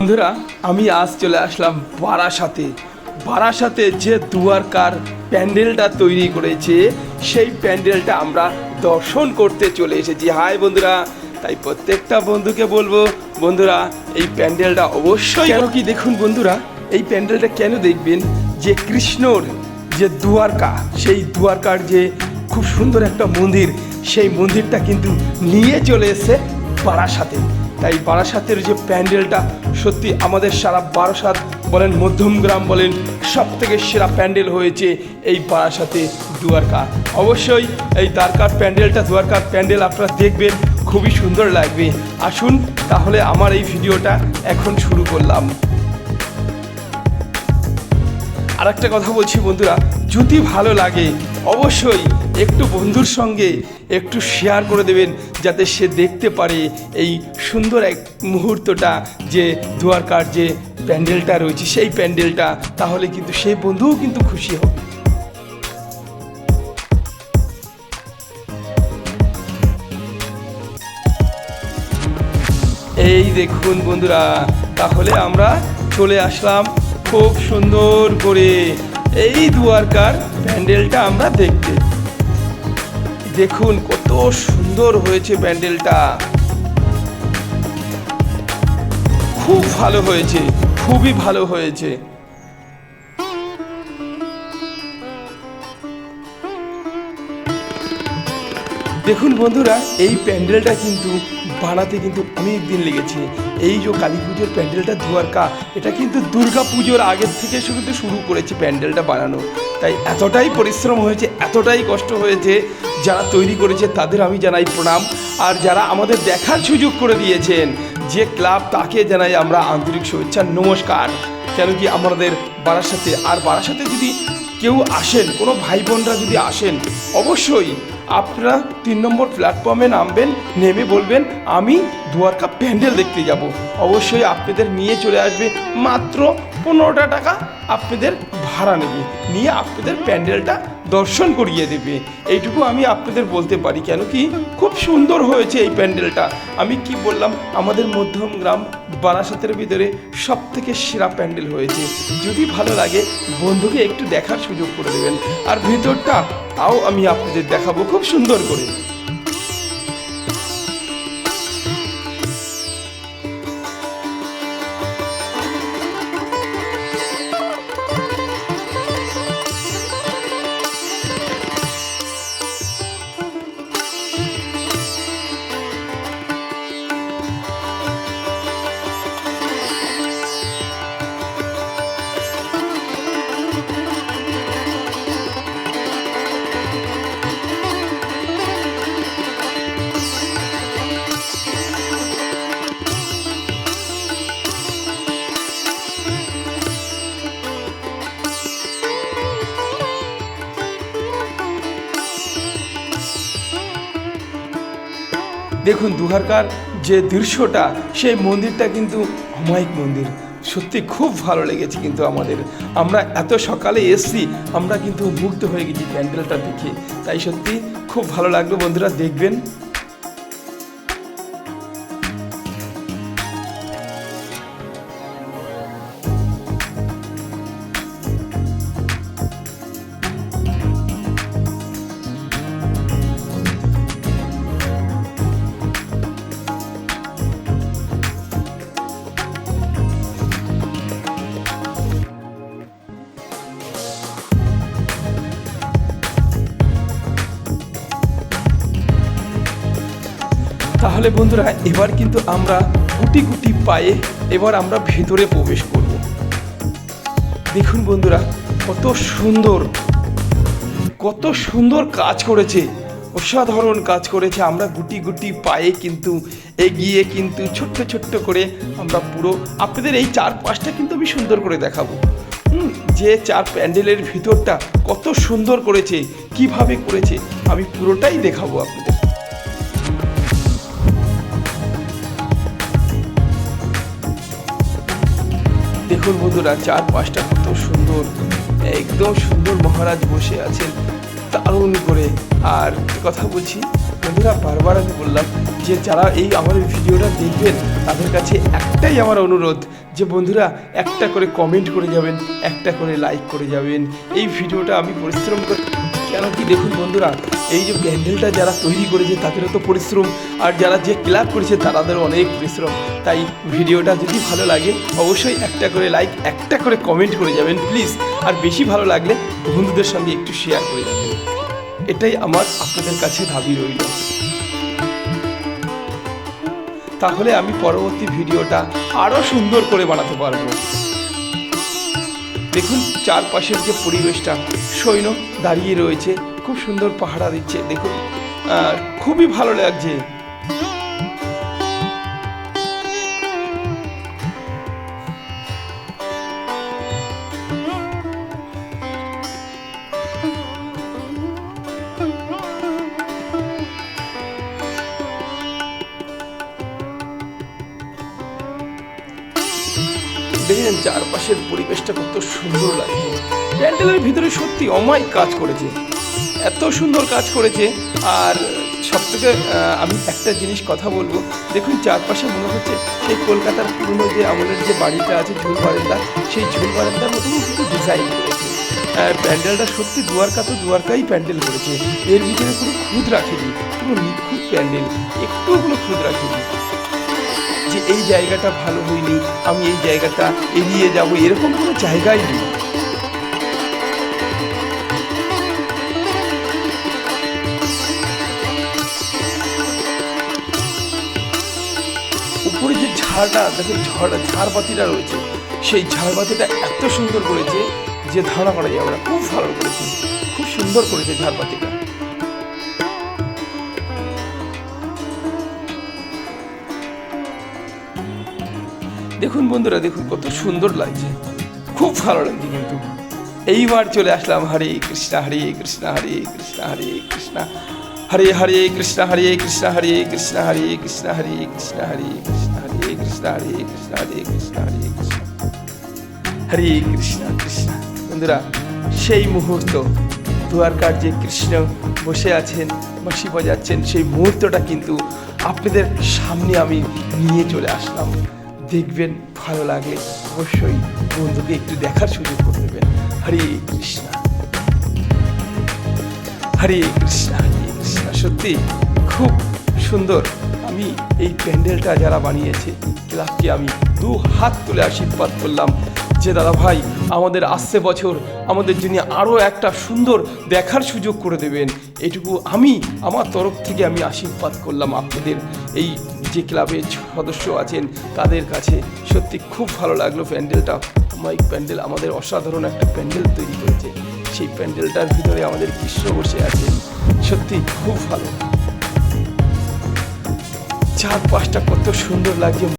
বন্ধুরা আমি আজ চলে আসলাম বারাসাতে। বারাসাতে যে দুয়ারকার প্যান্ডেলটা তৈরি করেছে সেই প্যান্ডেলটা আমরা দর্শন করতে চলে এসেছি। হাই বন্ধুরা তাই প্রত্যেকটা বন্ধুকে বলব বন্ধুরা এই প্যান্ডেলটা অবশ্যই কেন কি দেখুন বন্ধুরা এই প্যান্ডেলটা কেন দেখবেন? যে কৃষ্ণর যে দুয়ারকা সেই দুয়ারকার যে খুব সুন্দর একটা মন্দির সেই মন্দিরটা কিন্তু নিয়ে চলে এসেছে বারাসাতে। তাই বারাসাতের যে প্যান্ডেলটা সত্যি আমাদের সারা বারাসাত বলেন মধ্যমগ্রাম বলেন সব থেকে সেরা প্যান্ডেল হয়েছে এই বারাসাতে দুয়ারকা অবশ্যই এই দ্বারকার প্যান্ডেলটা, দুয়ারকার প্যান্ডেল আপনারা দেখবেন, খুবই সুন্দর লাগবে। আসুন তাহলে আমার এই ভিডিওটা এখন শুরু করলাম। আর একটা কথা বলছি বন্ধুরা, যদি ভালো লাগে, অবশ্যই একটু বন্ধুর সঙ্গে একটু শেয়ার করে দেবেন, যাতে সে দেখতে পারে এই সুন্দর এক মুহূর্তটা যে দুয়ারকার যে প্যান্ডেলটা রয়েছে, সেই প্যান্ডেলটা, তাহলে কিন্তু সেই বন্ধুও কিন্তু খুশি হবে। এই দেখুন বন্ধুরা, তাহলে আমরা চলে আসলাম খুব সুন্দর করে এই দুয়ারকার প্যান্ডেলটা আমরা দেখতে। দেখুন কত সুন্দর হয়েছে প্যান্ডেলটা। খুব ভালো হয়েছে, খুবই ভালো হয়েছে। দেখুন বন্ধুরা, এই প্যান্ডেলটা কিন্তু বানাতে কিন্তু অনেক দিন লেগেছে। এই যে কালী পুজোর প্যান্ডেলটা দুয়ারকা, এটা কিন্তু দুর্গা পুজোর আগের থেকে কিন্তু শুরু করেছে প্যান্ডেলটা বানানো। তাই এতটাই পরিশ্রম হয়েছে, এতটাই কষ্ট হয়েছে, যারা তৈরি করেছে তাদের আমি জানাই প্রণাম। আর যারা আমাদের দেখার সুযোগ করে দিয়েছেন, যে ক্লাব তাকে জানাই আমরা আন্তরিক শুভেচ্ছা, নমস্কার। কেন কি আমাদের বারাসাতে, আর বারাসাতে যদি কেউ আসেন, কোনো ভাই বোনরা যদি আসেন, অবশ্যই আপনারা তিন নম্বর প্ল্যাটফর্মে নামবেন, নেমে বলবেন, আমি দুয়ারকা প্যান্ডেল দেখতে যাব। অবশ্যই আপনাদের নিয়ে চলে আসবে মাত্র পনেরোটা টাকা আপনাদের ভাড়া নেবে। নিয়ে আপনাদের প্যান্ডেলটা দর্শন করিয়ে দেবে। এইটুকু আমি আপনাদের বলতে পারি কেন কি, খুব সুন্দর হয়েছে এই প্যান্ডেলটা। আমি কি বললাম, আমাদের মধ্যম গ্রাম বারাসাতের ভিতরে সব থেকে সেরা প্যান্ডেল হয়েছে। যদি ভালো লাগে, বন্ধুকে একটু দেখার সুযোগ করে দেবেন। আর ভিতরটা, তাও আমি আপনাদের দেখাবো খুব সুন্দর করে। দেখুন দুহারকার যে দৃশ্যটা, সেই মন্দিরটা কিন্তু অমায়িক মন্দির। সত্যি খুব ভালো লেগেছে কিন্তু আমাদের। আমরা এত সকালে এসছি, আমরা কিন্তু মুগ্ধ হয়ে গেছি প্যান্ডেলটা দেখে। তাই সত্যি খুব ভালো লাগল বন্ধুরা, দেখবেন। তাহলে বন্ধুরা এবার কিন্তু আমরা গুটি গুটি পায়ে এবার আমরা ভেতরে প্রবেশ করব। দেখুন বন্ধুরা কত সুন্দর কত সুন্দর কাজ করেছে অসাধারণ কাজ করেছে। আমরা গুটি গুটি পায়ে কিন্তু এগিয়ে কিন্তু ছোট্ট ছোট্ট করে আমরা পুরো আপনাদের এই চার পাঁচটা কিন্তু আমি সুন্দর করে দেখাবো। হুম, যে চার প্যান্ডেলের ভিতরটা কত সুন্দর করেছে কীভাবে করেছে আমি পুরোটাই দেখাবো আপনাদের। দেখুন বন্ধুরা চার পাঁচটা কত সুন্দর। একদম সুন্দর মহারাজ বসে আছেন, দারুণ করে। আর কথা বলছি, বন্ধুরা, বারবার আমি বললাম যে যারা এই আমার ভিডিওটা দেখবেন, তাদের কাছে একটাই আমার অনুরোধ যে বন্ধুরা, একটা করে কমেন্ট করে যাবেন, একটা করে লাইক করে যাবেন। এই ভিডিওটা আমি পরিশ্রম করে কেন কি দেখুন বন্ধুরা, এই যে প্যান্ডেলটা যারা তৈরি করেছে, তাদেরও তো পরিশ্রম। আর যারা যে ক্লাব করেছে তাদের অনেক পরিশ্রম। তাই ভিডিওটা যদি ভালো লাগে, অবশ্যই একটা করে লাইক একটা করে কমেন্ট করে যাবেন প্লিজ আর বেশি ভালো লাগলে বন্ধুদের সঙ্গে একটু শেয়ার করে যাবেন। এটাই আমার আপনাদের কাছে দাবি রইল। তাহলে আমি পরবর্তী ভিডিওটা আরও সুন্দর করে বানাতে পারব। দেখুন, চারপাশের যে পরিবেশটা, সৈন্য দাঁড়িয়ে রয়েছে, খুব সুন্দর পাহারা দিচ্ছে, দেখুন। খুবই ভালো লাগছে। দেখেন চারপাশের পরিবেশটা কত সুন্দর লাগছে। প্যান্ডেলের ভিতরে সত্যি অমায়িক কাজ করেছে। এত সুন্দর কাজ করেছে। আর সব থেকে আমি একটা জিনিস কথা বলব। দেখুন, চারপাশে মনে হচ্ছে সেই কলকাতার পুরনো যে আমাদের যে বাড়িটা আছে, ঝুল বারান্দা, সেই ঝুল বারান্দার মতন কিন্তু ডিজাইন করেছে। প্যান্ডেলটা সত্যি দুয়ারকা তো দুয়ারকাই প্যান্ডেল করেছে। এর ভিতরে কোনো খুদ রাখেনি পুরো নিখুঁত প্যান্ডেল, একটুও কোনো খুদ রাখেনি যে এই জায়গাটা ভালো হয়নি, আমি এই জায়গাটা এড়িয়ে যাব, এরকম কোনো জায়গাই নেই। উপরে যে ঝাড়টা দেখুন ঝড়, ঝাড়বাতিটা রয়েছে, সেই ঝাড়বাতিটা এত সুন্দর করেছে যে ধারণা করা যাবে না খুব ভালো করেছে, খুব সুন্দর করেছে ঝাড়বাতিটা। দেখুন বন্ধুরা দেখুন কত সুন্দর লাগছে খুব ভালো লাগছে কিন্তু এইবার চলে আসলাম হরে কৃষ্ণ হরে কৃষ্ণ হরে কৃষ্ণ হরে কৃষ্ণ হরে হরে কৃষ্ণ হরে কৃষ্ণ হরে কৃষ্ণ হরে কৃষ্ণ হরে কৃষ্ণ হরে কৃষ্ণ হরে কৃষ্ণ হরে কৃষ্ণ হরে কৃষ্ণ হরে কৃষ্ণ হরে কৃষ্ণ কৃষ্ণ বন্ধুরা সেই মুহূর্ত দুয়ারকার যে কৃষ্ণ বসে আছেন বাঁশি বাজাচ্ছেন সেই মুহূর্তটা কিন্তু আপনাদের সামনে আমি নিয়ে চলে আসলাম দেখবেন, ভালো লাগলে অবশ্যই বন্ধুকে একটু দেখার সুযোগ করে দেবেন। হরে কৃষ্ণ। হরে কৃষ্ণ হরে কৃষ্ণ। সত্যি খুব সুন্দর। আমি এই প্যান্ডেলটা যারা বানিয়েছে, ক্লাবকে আমি দু হাত তুলে আশীর্বাদ করলাম। যে দাদা ভাই, আমাদের আসছে বছর, আমাদের জন্য আরও একটা সুন্দর দেখার সুযোগ করে দেবেন, এটুকু আমি, আমার তরফ থেকে আমি আশীর্বাদ করলাম আপনাদের। এই যে ক্লাবের সদস্য আছেন, তাদের কাছে সত্যি খুব ভালো লাগল প্যান্ডেলটা। মাইক প্যান্ডেল আমাদের অসাধারণ একটা প্যান্ডেল তৈরি করেছে। সেই প্যান্ডেলটার ভিতরে আমাদের কৃষ্ণ বসে আছে সত্যি খুব ভালো। চার পাঁচটা কত সুন্দর লাগছে।